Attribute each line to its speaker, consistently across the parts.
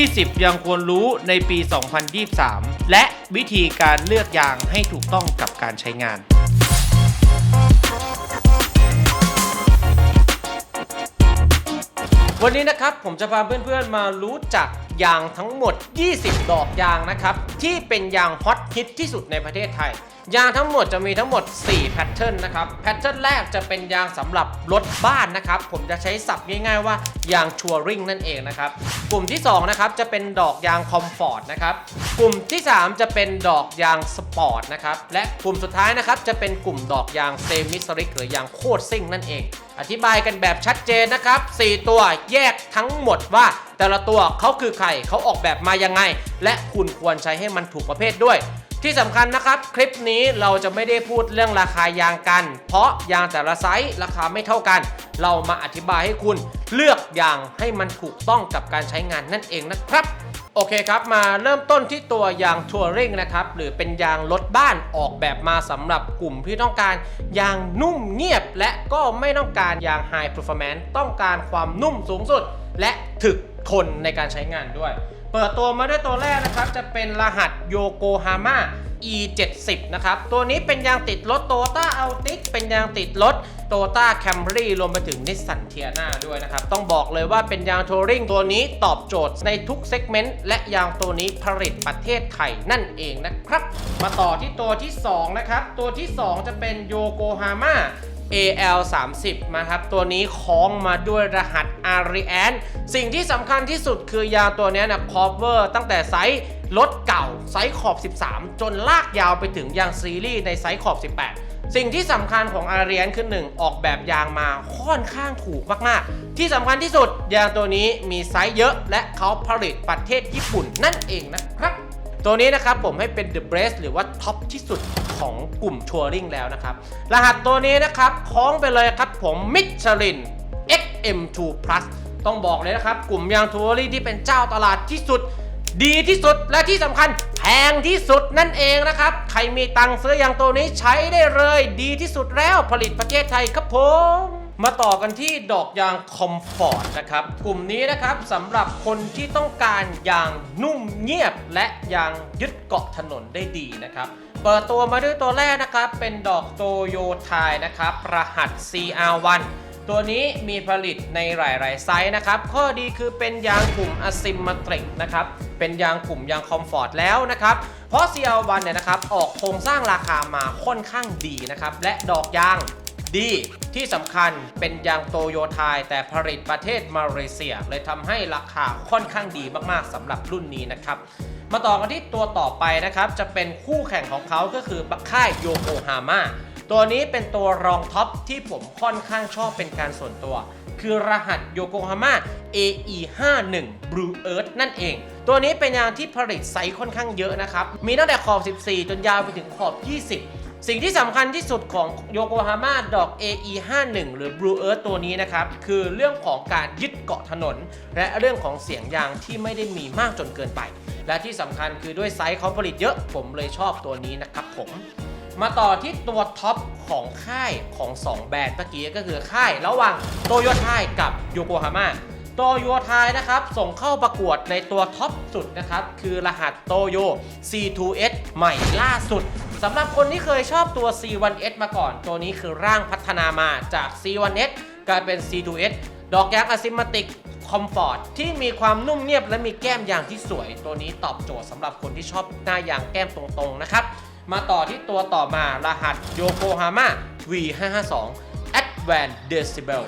Speaker 1: 20 ยังควรรู้ในปี 2023 และวิธีการเลือกยางให้ถูกต้องกับการใช้งานวันนี้นะครับผมจะพาเพื่อนๆมารู้จักยางทั้งหมด 20 ดอกยางนะครับ ที่เป็นยางฮอตฮิตที่สุดในประเทศไทยยางทั้งหมดจะมีทั้งหมด 4 แพทเทิร์นนะครับ แพทเทิร์นแรกจะเป็นยางสำหรับรถบ้านนะครับ ผมจะใช้ศัพท์ง่ายๆว่ายางชัวริงนั่นเองนะครับ กลุ่มที่ 2 นะครับ จะเป็นดอกยางคอมฟอร์ตนะครับ กลุ่มที่ 3 จะเป็นดอกยางสปอร์ตนะครับ และกลุ่มสุดท้ายนะครับ จะเป็นกลุ่มดอกยางเซมิสริก หรือยางโคตรซิ่งนั่นเอง อธิบายกันแบบชัดเจนนะครับ 4 ตัวแยกทั้งหมดว่า แต่ละตัวเขาคือใครเขาออกแบบมายังไง และคุณควรใช้ให้มันถูกประเภทด้วย ที่สำคัญนะครับ คลิปนี้เราจะไม่ได้พูดเรื่องราคายางกัน เพราะยางแต่ละไซส์ราคาไม่เท่ากัน เรามาอธิบายให้คุณเลือกยางให้มันถูกต้องกับการใช้งานนั่นเองนะครับโอเคครับมาเริ่มต้นที่ตัวยางทัวริงนะครับหรือเป็นยางรถบ้านออกแบบมาสำหรับกลุ่มที่ต้องการยางนุ่มเงียบ และก็ไม่ต้องการยาง High Performance ต้องการความนุ่มสูงสุด และถึกทนในการใช้งานด้วย เปิดตัวมาด้วยตัวแรกนะครับ จะเป็นรหัสโยโกฮาม่า E70 นะครับ ตัวนี้เป็นยางติดรถโตต้าอัลติเป็นยางติดรถโตต้าแคมรี่รวมไปถึงนิสสันเทียนาด้วยนะครับ ต้องบอกเลยว่าเป็นยางทัวริงตัวนี้ตอบโจทย์ในทุกเซกเมนต์และยางตัวนี้ผลิตประเทศไทยนั่นเองนะครับ มาต่อที่ตัวที่ 2 นะครับ ตัวที่ 2 จะเป็นโยโกฮาม่า AL 30นะครับ ตัวนี้คล้องมาด้วยรหัส Ariane สิ่งที่สำคัญที่สุดคือยางตัวนี้นะ cover ตั้งแต่ไซส์รถเก่าไซส์ขอบ 13 จนลากยาวไปถึงยางซีรีส์ในไซส์ขอบ 18สิ่งที่สำคัญของ Ariane คือ1ออกแบบยางมาค่อนข้างถูกมากๆ ที่สำคัญที่สุดยางตัวนี้มีไซส์เยอะ และเขาผลิตประเทศญี่ปุ่นนั่นเองนะครับ ตัวนี้นะครับผมให้เป็น The Best หรือว่าท็อปที่สุดของกลุ่มทัวริงแล้วนะครับ รหัสตัวนี้นะครับคล้องไปเลยครับผมมิชลิน XM2 Plus ต้องบอกเลยนะครับ กลุ่มยางทัวริงที่เป็นเจ้าตลาดที่สุด ดีที่สุดและที่สำคัญแพงที่สุดนั่นเองนะครับ ใครมีตังค์ซื้อยางตัวนี้ใช้ได้เลย ดีที่สุดแล้วผลิตประเทศไทยครับผม มาต่อกันที่ดอกยางคอมฟอร์ตนะครับ กลุ่มนี้นะครับสำหรับคนที่ต้องการยางนุ่มเงียบและยางยึดเกาะถนนได้ดีนะครับ เปิดตัวมาด้วยตัวแรกนะครับ เป็นดอกโตโยไทยนะครับรหัส CR1 ตัวนี้มีผลิตในหลาย ๆ ไซส์นะครับ ข้อดีคือเป็นยางกลุ่ม asymmetric นะครับ เป็นยางกลุ่มยางคอมฟอร์ตแล้วนะครับ เพราะ CR1 เนี่ยนะครับออกโครงสร้างราคามาค่อนข้างดีนะครับ และดอกยาง ดี ที่สำคัญเป็นยางโตโยไทยแต่ผลิตประเทศมาเลเซีย เลยทำให้ราคาค่อนข้างดีมากๆสำหรับรุ่นนี้นะครับ มาต่อกันที่ตัวต่อไปนะครับ จะเป็นคู่แข่งของเขาก็คือบัคค่ายโยโกฮาม่าตัวนี้เป็นตัวรองท็อปที่ผมค่อนข้างชอบเป็นการส่วนตัว คือรหัสโยโกฮาม่า AE51 Blue Earth นั่นเอง ตัวนี้เป็นยางที่ผลิตไซส์ค่อนข้างเยอะนะครับ มีตั้งแต่ขอบ 14 จนยาวไปถึงขอบ 20 สิ่งที่สำคัญที่สุดของโยโกฮาม่าดอก AE51 หรือ Blue Earth ตัวนี้นะครับ คือเรื่องของการยึดเกาะถนน และเรื่องของเสียงยางที่ไม่ได้มีมากจนเกินไป และที่สำคัญคือด้วยไซส์เขาผลิตเยอะ ผมเลยชอบตัวนี้นะครับผม มาต่อที่ตัวท็อปของค่ายของ 2 แบรนด์เมื่อกี้ก็คือค่ายระหว่างโตโยต้ากับโยโกฮาม่าโตโยต้านะครับ ส่งเข้าประกวดในตัวท็อปสุดนะครับ คือรหัสโตโย C2S ใหม่ล่าสุด สำหรับคนที่เคยชอบตัว C1S มาก่อน ตัวนี้คือร่างพัฒนามาจาก C1S กลายเป็น C2S ดอกยางอะซิมติกคอมฟอร์ตที่มีความนุ่มเนียบและมีแก้มยางที่สวย ตัวนี้ตอบโจทย์สำหรับคนที่ชอบหน้ายางแก้มตรงๆนะครับ มาต่อที่ตัวต่อมารหัสโยโกฮาม่า V552 Advanced Decibel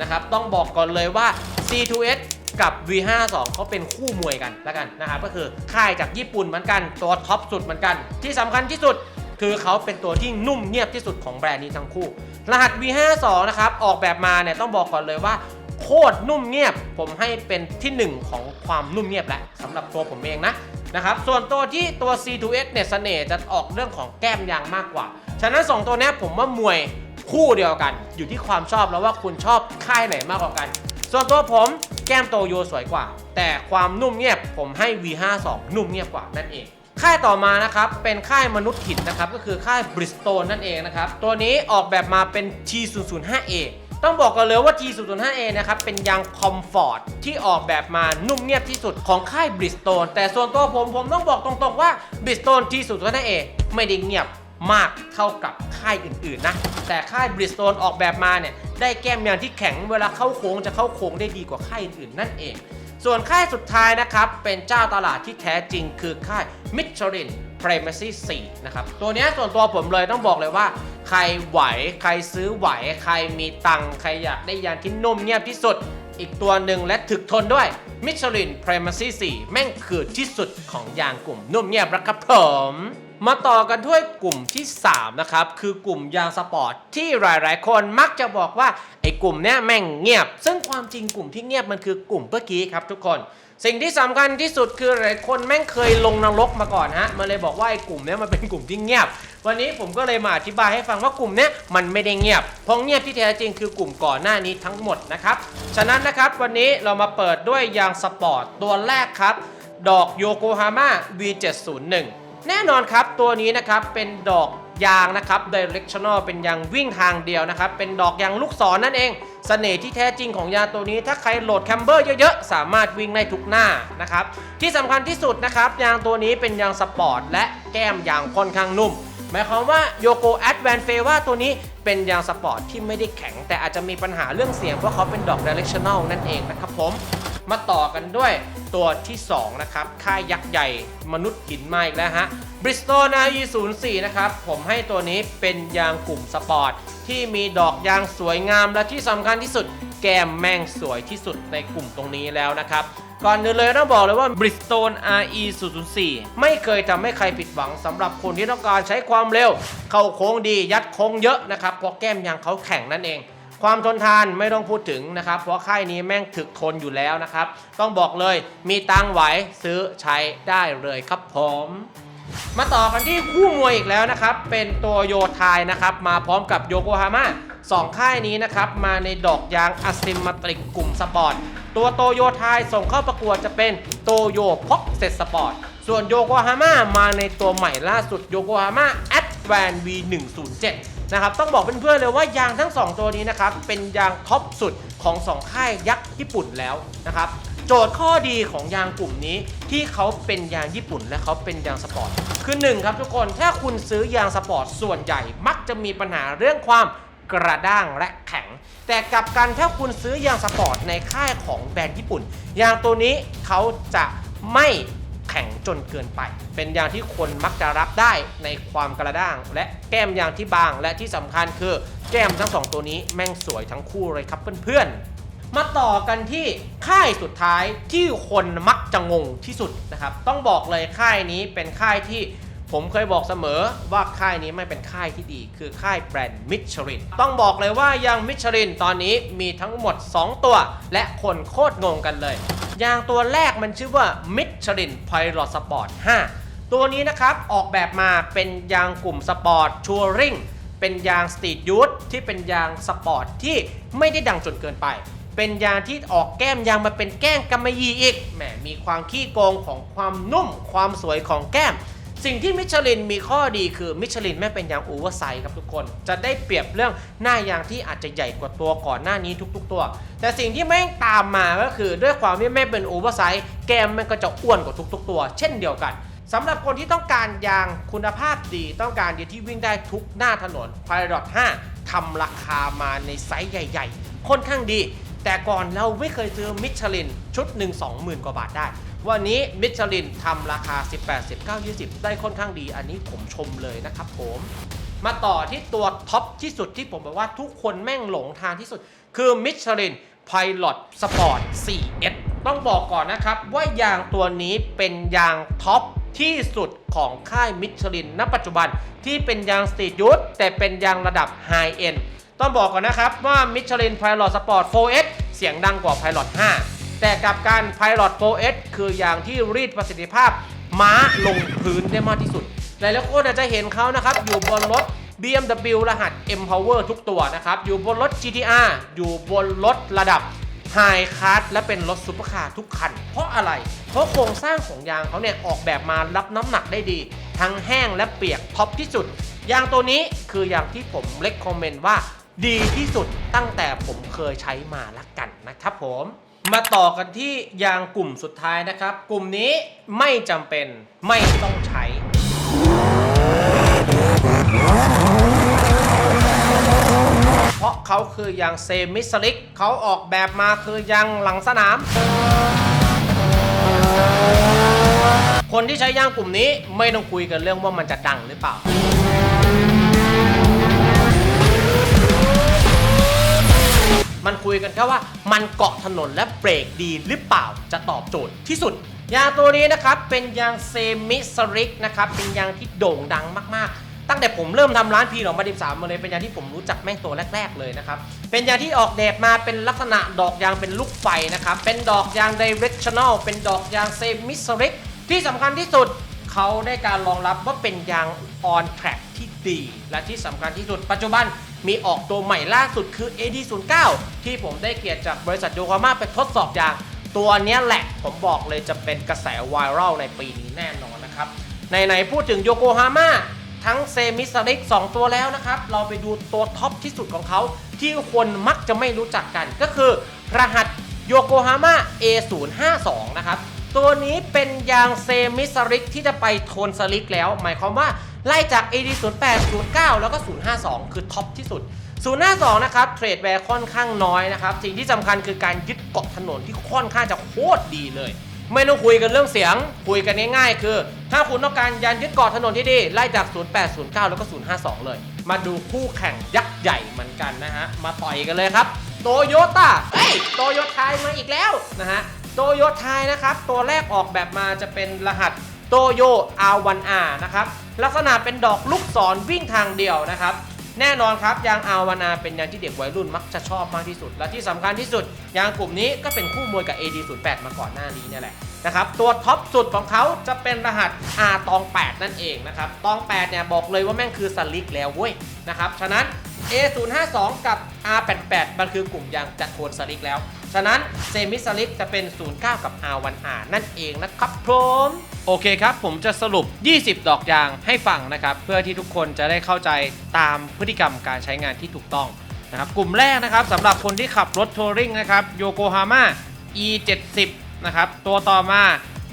Speaker 1: นะครับ ต้องบอกก่อนเลยว่า C2S กับ V52 เขาเป็นคู่มวยกันแล้วกันนะครับ ก็คือค่ายจากญี่ปุ่นเหมือนกัน ตัวท็อปสุดเหมือนกัน ที่สำคัญที่สุด คือเขาเป็นตัวที่นุ่มเงียบที่สุดของแบรนด์นี้ทั้งคู่ รหัส V52 นะครับ ออกแบบมาเนี่ยต้องบอกก่อนเลยว่าโคตรนุ่มเงียบ ผมให้เป็นที่หนึ่งของความนุ่มเงียบแหละสำหรับตัวผมเองนะนะครับส่วนตัวที่ตัว C2S เนี่ยเสน่ห์จะออกเรื่องของแก้มยางมากกว่า ฉะนั้น 2 ตัวนี้ผมว่ามวยคู่เดียวกัน อยู่ที่ความชอบแล้วว่าคุณชอบค่ายไหนมากกว่ากัน ส่วนตัวผมแก้มโตโยสวยกว่า แต่ความนุ่มเงียบผมให้ V52 นุ่มเงียบกว่านั่นเอง ค่ายต่อมานะครับเป็นค่ายมนุษย์หินนะครับก็คือค่าย Bridgestone นั่นเองนะครับตัวนี้ออกแบบมาเป็น T005A ต้องบอกกันเลยว่า G005A นะครับเป็นยางคอมฟอร์ตที่ออกแบบมานุ่มเงียบที่สุดของค่าย Bridgestone แต่ส่วนตัวผมผมต้องบอกตรงๆว่า Bridgestone G005A ไม่ได้เงียบมากเท่ากับค่ายอื่นๆนะ แต่ค่าย Bridgestone ออกแบบมาเนี่ยได้แก้มยางที่แข็งเวลาเข้าโค้งจะเข้าโค้งได้ดีกว่าค่ายอื่นๆนั่นเอง ส่วนค่ายสุดท้ายนะครับ เป็นเจ้าตลาดที่แท้จริงคือค่าย Michelin Primacy 4นะครับ ตัวนี้ส่วนตัวผมเลยต้องบอกเลยว่า ใครไหว ใครซื้อไหว ใครมีตังค์ใครอยากได้ยางที่นุ่มเงียบที่สุด อีกตัวหนึ่งและถึกทนด้วย Michelin Primacy 4 แม่งคือที่สุดของยางกลุ่มนุ่มเงียบนะครับผม มาต่อกันด้วยกลุ่มที่ 3 นะครับ คือกลุ่มยางสปอร์ตที่หลายๆ คนมักจะบอกว่าไอ้กลุ่มเนี้ยแม่งเงียบ ซึ่งความจริงกลุ่มที่เงียบมันคือกลุ่มเมื่อกี้ครับทุกคน สิ่งที่สำคัญที่สุดคือหลายคนแม่งเคยลงนรกมาก่อนฮะมันเลยบอกว่าไอ้กลุ่มเนี้ยมันเป็นกลุ่มที่เงียบ วันนี้ผมก็เลยมาอธิบายให้ฟังว่ากลุ่มเนี้ยมันไม่ได้เงียบเพราะเงียบที่แท้จริงคือกลุ่มก่อนหน้านี้ทั้งหมดนะครับฉะนั้นนะครับวันนี้เรามาเปิดด้วยยางสปอร์ตตัวแรกครับ ดอกโยโกฮาม่า V701 แน่นอนครับตัวนี้นะครับเป็นดอกยางนะครับ directional เป็นยางวิ่งทางเดียวนะครับ เป็นดอกยางลูกศรนั่นเองเสน่ห์ที่แท้จริงของยางตัวนี้ ถ้าใครโหลดแคมเบอร์เยอะๆ สามารถวิ่งได้ทุกหน้านะครับ ที่สำคัญที่สุดนะครับ ยางตัวนี้เป็นยางสปอร์ตและแก้มยางค่อนข้างนุ่ม หมายความว่าโยโกแอดแวนเฟว่าตัวนี้เป็นยางสปอร์ตที่ไม่ได้แข็ง แต่อาจจะมีปัญหาเรื่องเสียงเพราะเขาเป็นดอก directional นั่นเองนะครับผม มาต่อกันด้วย ตัวที่2นะครับค่ายยักษ์ใหญ่มนุษย์หินมาอีกแล้วฮะ Bristol RE 0 4 นะครับ ผมให้ตัวนี้เป็นยางกลุ่มสปอร์ต ที่มีดอกยางสวยงามและที่สำคัญที่สุดแก้มแม่งสวยที่สุดในกลุ่มตรงนี้แล้วนะครับ ก่อนอื่นเลยต้องบอกเลยว่า Bridgestone RE 004ไม่เคยทำให้ใครผิดหวังสำหรับคนที่ต้องการใช้ความเร็ว เข้าโค้งดียัดโค้งเยอะนะครับเพราะแก้มยางเขาแข็งนั่นเอง ความทนทานไม่ต้องพูดถึงนะครับ เพราะค่ายนี้แม่งถึกทนอยู่แล้วนะครับ ต้องบอกเลยมีตังไหวซื้อใช้ได้เลยครับผมมาต่อกันที่คู่มวยอีกแล้วนะครับ เป็นตัวโยไทายนะครับ มาพร้อมกับโยโกฮาม่าสองค่ายนี้นะครับ มาในดอกยางอะซิมมาตริกกลุ่มสปอร์ต ตัวโตโยไทายส่งเข้าประกวดจะเป็นโตโยพ็อกเซตสปอร์ต ส่วนโยโกฮาม่ามาในตัวใหม่ล่าสุดโยโกฮาม่าแอดแวน V107 นะครับต้องบอกเพื่อนๆเลยว่ายางทั้ง 2 ตัวนี้นะครับเป็นยางท็อปสุดของ 2 ค่ายยักษ์ญี่ปุ่นแล้วนะครับโจทย์ข้อดีของยางกลุ่มนี้ที่เขาเป็นยางญี่ปุ่นและเขาเป็นยางสปอร์ตคือ1ครับทุกคนถ้าคุณซื้อยางสปอร์ตส่วนใหญ่มักจะมีปัญหาเรื่องความกระด้างและแข็ง แต่กับกันถ้าคุณซื้อยางสปอร์ตในค่ายของแบรนด์ญี่ปุ่นยางตัวนี้เขาจะไม่ ข็งจนเกินไป เป็นยางที่คนมักจะรับได้ในความกระด้าง และแก้มยางที่บาง และที่สำคัญคือแก้มทั้งสองตัวนี้แม่งสวยทั้งคู่เลยครับเพื่อนๆ มาต่อกันที่ค่ายสุดท้ายที่คนมักจะงงที่สุดนะครับ ต้องบอกเลยค่ายนี้เป็นค่ายที่ผมเคยบอกเสมอว่าค่ายนี้ไม่เป็นค่ายที่ดี คือค่ายแบรนด์มิชลินต้องบอกเลยว่ายังมิชลินตอนนี้มีทั้งหมด 2 ตัว และคนโคตรงงกันเลย ยางตัวแรกมันชื่อว่า Michelin Pilot Sport 5 ตัวนี้นะครับออกแบบมาเป็นยางกลุ่มสปอร์ตชัวริงเป็นยางสตรีทยูทที่เป็นยางสปอร์ตที่ไม่ได้ดังจนเกินไป เป็นยางที่ออกแก้มยางมาเป็นแก้มกำมะหยี่อีกแหมมีความขี้โกงของความนุ่ม ความสวยของแก้ม สิ่งที่มิชลินมีข้อดีคือมิชลินไม่เป็นยางโอเวอร์ไซส์ครับทุกคน จะได้เปรียบเรื่องหน้ายางที่อาจจะใหญ่กว่าตัวก่อนหน้านี้ทุก ๆ ตัว แต่สิ่งที่แม่งตามมาก็คือด้วยความที่ไม่เป็นโอเวอร์ไซส์แก้มมันก็จะอ้วนกว่าทุก ๆ ตัว เช่นเดียวกันสำหรับคนที่ต้องการยางคุณภาพดี ต้องการยางที่วิ่งได้ทุกหน้าถนน Pilot 5ทำราคามาในไซส์ใหญ่ ๆ ค่อนข้างดี แต่ก่อนเราไม่เคยซื้อมิชลินชุดหนึ่ง20,000กว่าบาทได้ วันนี้มิชลินทำราคา 18 19 20 ได้ค่อนข้างดี อันนี้ผมชมเลยนะครับผม มาต่อที่ตัวท็อปที่สุดที่ผมบอกว่าทุกคนแม่งหลงทางที่สุด คือมิชลิน Pilot Sport 4S ต้องบอกก่อนนะครับว่ายางตัวนี้เป็นยางท็อปที่สุดของค่ายมิชลินณปัจจุบันที่เป็นยางสตรีทยูทแต่เป็นยางระดับไฮเอ็นต้องบอกก่อนนะครับว่า Michelin Pilot Sport 4S เสียงดังกว่า Pilot 5 แต่กับการ Pilot 4S คืออย่างที่รีดประสิทธิภาพม้าลงพื้นได้มากที่สุด หลายๆคนอาจจะเห็นเขานะครับ อยู่บนรถ BMW รหัส M Power ทุกตัวนะครับ อยู่บนรถ GTR อยู่บนรถระดับไฮคาร์และเป็นรถซุปเปอร์คาร์ทุกคัน เพราะอะไร เพราะโครงสร้างของยางเขาเนี่ยออกแบบมารับน้ำหนักได้ดี ทั้งแห้งและเปียกท็อปที่สุดยางตัวนี้คือยางที่ผมเล็กคอมเมนต์ว่าดีที่สุดตั้งแต่ผมเคยใช้มาละกันนะครับผม มาต่อกันที่ยางกลุ่มสุดท้ายนะครับ กลุ่มนี้ไม่จำเป็นไม่ต้องใช้ เพราะเขาคือยางเซมิสลิกเขาออกแบบมาคือยางหลังสนาม คนที่ใช้ยางกลุ่มนี้ไม่ต้องคุยกันเรื่องว่ามันจะดังหรือเปล่า มันคุยกันแค่ว่ามันเกาะถนนและเบรกดีหรือเปล่าจะตอบโจทย์ที่สุด ยางตัวนี้นะครับเป็นยางเซมิสริกนะครับเป็นยางที่โด่งดังมากๆ ตั้งแต่ผมเริ่มทำร้านพีหนองมาดิบสามมาเลยเป็นยางที่ผมรู้จักแม่งตัวแรก ๆเลยนะครับเป็นยางที่ออกแบบมาเป็นลักษณะดอกยางเป็นลูกไฟนะครับเป็นดอกยาง directional เป็นดอกยางเซมิสริกที่สำคัญที่สุดเขาได้การรองรับว่าเป็นยาง on track ที่ดี และที่สำคัญที่สุดปัจจุบัน มีออกตัวใหม่ล่าสุดคือ AD09 ที่ผมได้เกียรติจากบริษัทโยโกฮาม่าไปทดสอบยาง ตัวนี้แหละผมบอกเลยจะเป็นกระแสไวรัลในปีนี้แน่นอนนะครับไหนๆพูดถึงโยโกฮาม่าทั้งเซมิสลิก2 ตัวแล้วนะครับ เราไปดูตัวท็อปที่สุดของเขา ที่คนมักจะไม่รู้จักกันก็คือ รหัสโยโกฮาม่า A052 นะครับ ตัวนี้เป็นยางเซมิสลิกที่จะไปโทนสลิกแล้ว หมายความว่าไล่จาก AD08 09 แล้วก็ 052 คือท็อปที่สุด 052 นะครับเทรดแวร์ค่อนข้างน้อยนะครับ สิ่งที่สำคัญคือการยึดเกาะถนนที่ค่อนข้างจะโคตรดีเลย ไม่ต้องคุยกันเรื่องเสียง คุยกันง่ายๆ คือ ถ้าคุณต้องการยานยึดเกาะถนนที่ดี ไล่จาก 08 09 แล้วก็ 052 เลย มาดูคู่แข่งยักษ์ใหญ่เหมือนกันนะฮะ มาต่อยกันเลยครับ โตโยต้าเอ้ย โตโยไทยมาอีกแล้วนะฮะ โตโยไทยนะครับ ตัวแรกออกแบบมาจะเป็นรหัสโตโย R1R นะครับ ลักษณะเป็นดอกลูกศรวิ่งทางเดียวนะครับ แน่นอนครับ ยาง R1R เป็นยางที่เด็กวัยรุ่นมักจะชอบมากที่สุด และที่สำคัญที่สุด ยางกลุ่มนี้ก็เป็นคู่มวยกับ AD08 มาก่อนหน้านี้นี่แหละนะครับ ตัวท็อปสุดของเขาจะเป็นรหัส R ตอง 8 นั่นเองนะครับ ตอง 8 เนี่ยบอกเลยว่าแม่งคือสลิกแล้วเว้ยนะครับ ฉะนั้น A052 กับ R88 มันคือกลุ่มยางจัดโทนสลิกแล้ว ฉะนั้นเซมิสลิกจะเป็น 09 กับ R1R นั่นเองนะครับผมโอเคครับ ผมจะสรุป 20 ดอกยางให้ฟังนะครับ เพื่อที่ทุกคนจะได้เข้าใจตามพฤติกรรมการใช้งานที่ถูกต้องนะครับกลุ่มแรกนะครับสำหรับคนที่ขับรถทัวริงนะครับโยโกฮาม่า E70 นะครับตัวต่อมา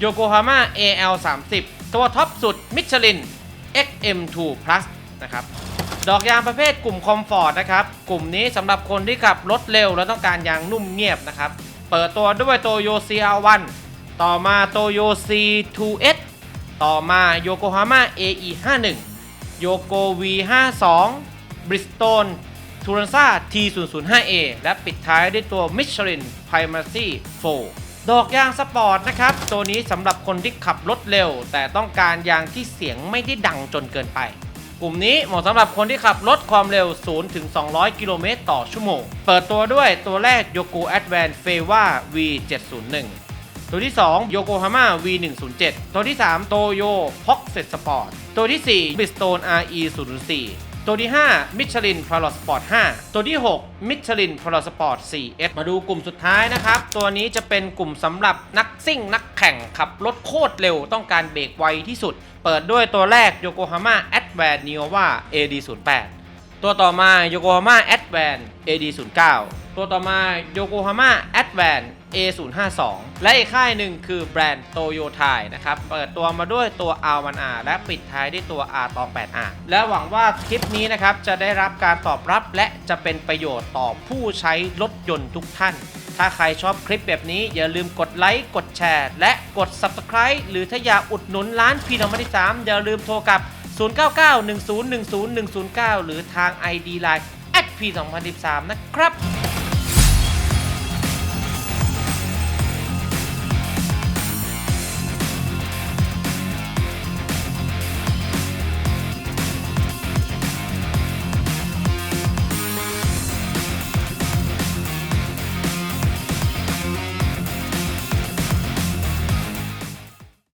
Speaker 1: โยโกฮาม่า AL30 ตัวท็อปสุดมิชลิน XM2 Plus นะครับ ดอกยางประเภทกลุ่มคอมฟอร์ตนะครับ กลุ่มนี้สำหรับคนที่ขับรถเร็ว และต้องการยางนุ่มเงียบนะครับ เปิดตัวด้วยโตโย CR1 ต่อมาโตโย C2S ต่อมาโยโกฮาม่า AE51 โยโก V52 Bridgestone t u r a n z a T005A และปิดท้ายด้วยตัว Michelin Primacy 4ดอกยางสปอร์ตนะครับ ตัวนี้สำหรับคนที่ขับรถเร็ว แต่ต้องการยางที่เสียงไม่ได้ดังจนเกินไป กลุ่มนี้เหมาะสำหรับคนที่ขับรถความเร็ว 0 ถึง 200 กิโลเมตรต่อชั่วโมง เปิดตัวด้วยตัวแรก Yoko Advance f a v a V701 ตัวที่2 Yokohama V107 ตัวที่3 Toyo Pocket Sport ตัวที่ 4 Bridgestone RE004 ตัวที่5 Michelin p r o l o Sport 5ตัวที่6 Michelin p r o l o Sport 4S มาดูกลุ่มสุดท้ายนะครับ ตัวนี้จะเป็นกลุ่มสำหรับนักซิ่งนักแข่งขับรถโคตรเร็วต้องการเบรกไวที่สุด เปิดด้วยตัวแรก Yokohama Advance Nova AD08 ตัวต่อมา Yokohama Advance AD09 ตัวต่อมา Yokohama Advance A052 และอีกค่ายหนึ่งคือแบรนด์ Toyo Thai นะครับ เปิดตัวมาด้วยตัว R1R และปิดท้ายด้วยตัว R ตอง 8R และหวังว่าคลิปนี้นะครับ จะได้รับการตอบรับและจะเป็นประโยชน์ต่อผู้ใช้รถยนต์ทุกท่าน ถ้าใครชอบคลิปแบบนี้อย่าลืมกดไลค์ กดแชร์ และกด Subscribe หรือถ้าอยากอุดหนุนร้านพีนอมที่3อย่าลืมโทรกับ 0991010109 หรือทาง ID Line p 2013 นะครับ